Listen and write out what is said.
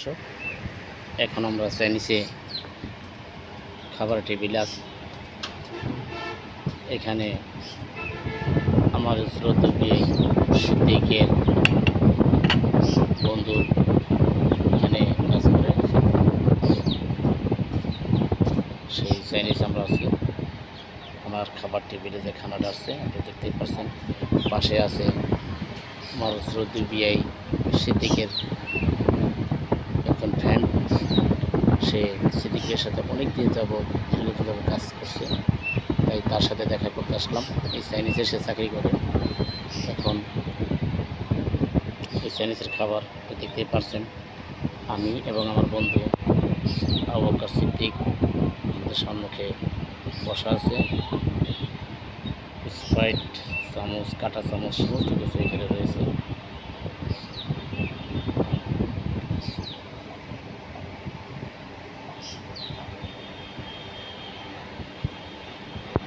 দর্শক এখন আমরা চাইনিসে খাবার টেবিল আছে। এখানে আমার শ্রদ্ধা সিদ্দিকের বন্ধু এখানে কাজ করে। সেই চাইনিজ আমরা আছি আমার খাবার টেবিলে যে খানাটা আছে, আপনি পাচ্ছেন পাশে আছে আমার শ্রদ্ধা বিআই সিদ্দিকের সে সিদ্দিকের সাথে অনেক দিন যাব দীর্ঘদিন কাজ করছে। তাই তার সাথে দেখা করতে আসলাম। এই চাইনিজে সে চাকরি করে। এখন এই চাইনিজের খাবার দেখতেই পারছেন। আমি এবং আমার বন্ধু আবকার সিদ্দিক আমাদের সম্মুখে বসা আছে। স্প্রাইট, চামচ, কাটা চামচ, সমস্ত কিছু এখানে রয়েছে।